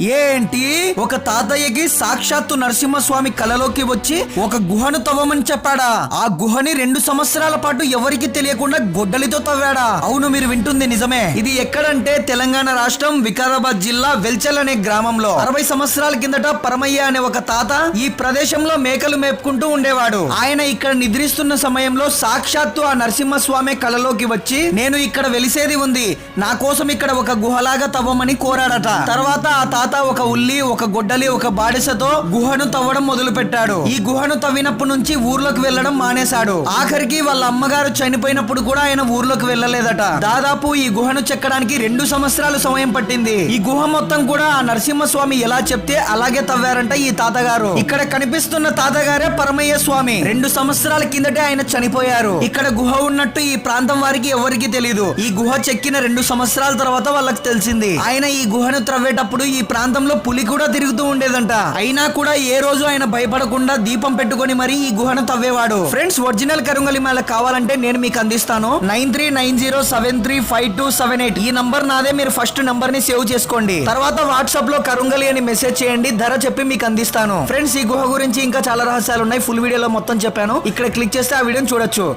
ఏంటి? ఒక తాతయ్యకి సాక్షాత్తు నరసింహస్వామి కలలోకి వచ్చి ఒక గుహను తవ్వమని చెప్పాడా? ఆ గుహని రెండు సంవత్సరాల పాటు ఎవరికి తెలియకుండా గొడ్డలితో తవ్వాడా? అవును మీరు వింటుంది నిజమే. ఇది ఎక్కడంటే తెలంగాణ రాష్ట్రం వికారాబాద్ జిల్లా వెల్చల్ అనే గ్రామంలో. అరవై సంవత్సరాల కిందట పరమయ్య అనే ఒక తాత ఈ ప్రదేశంలో మేకలు మేపుకుంటూ ఉండేవాడు. ఆయన ఇక్కడ నిద్రిస్తున్న సమయంలో సాక్షాత్తు ఆ నరసింహస్వామి కలలోకి వచ్చి నేను ఇక్కడ వెలిసేది ఉంది. నా కోసం ఇక్కడ ఒక గుహలాగా తవ్వమని కోరాడట. తర్వాత ఆ తాత ఒక ఉల్లి ఒక గొడ్డలి ఒక బాడిసతో గుహను తవ్వడం మొదలు పెట్టాడు ఈ గుహను తవ్వినప్పటి నుంచి ఊర్లోకి వెళ్ళడం మానేశాడు. ఆఖరికి వాళ్ళ అమ్మగారు చనిపోయినప్పుడు కూడా ఆయన ఊర్లోకి వెళ్ళలేదట. దాదాపు ఈ గుహను చెక్కడానికి రెండు సంవత్సరాలు సమయం పట్టింది. ఈ గుహ మొత్తం కూడా ఆ నరసింహస్వామి ఎలా చెప్తే అలాగే తవ్వారంట ఈ తాతగారు. ఇక్కడ కనిపిస్తున్న తాతగారే పరమయ్య స్వామి రెండు సంవత్సరాల కిందటే ఆయన చనిపోయారు. ఇక్కడ గుహ ఉన్నట్టు ఈ ప్రాంతం వారికి ఎవరికి తెలియదు ఈ గుహ చెక్కిన రెండు సంవత్సరాల తర్వాత వాళ్ళకి తెలిసింది. ఆయన ఈ గుహను త్రవ్వేటప్పుడు ఈ ప్రాంతంలో పులి కూడా తిరుగుతూ ఉండేదంట. అయినా కూడా ఏ రోజు ఆయన భయపడకుండా దీపం పెట్టుకొని మరీ ఈ గుహను తవ్వేవాడు. ఫ్రెండ్స్ ఒరిజినల్ కరుంగలి మాల కావాలంటే నేను మీకు అందిస్తాను. Nine three nine zero seven three five two seven eight. ఈ నంబర్ నాదే మీరు ఫస్ట్ నంబర్ని సేవ్ చేసుకోండి. తర్వాత వాట్సాప్లో కరుంగలి అని మెసేజ్ చేయండి ధర చెప్పి మీకు అందిస్తాను. ఫ్రెండ్స్ ఈ గుహ గురించి ఇంకా చాలా రహస్యాలు ఉన్నాయి ఫుల్ వీడియోలో మొత్తం చెప్పాను. ఇక్కడ క్లిక్ చేస్తే ఆ వీడియోని చూడొచ్చు.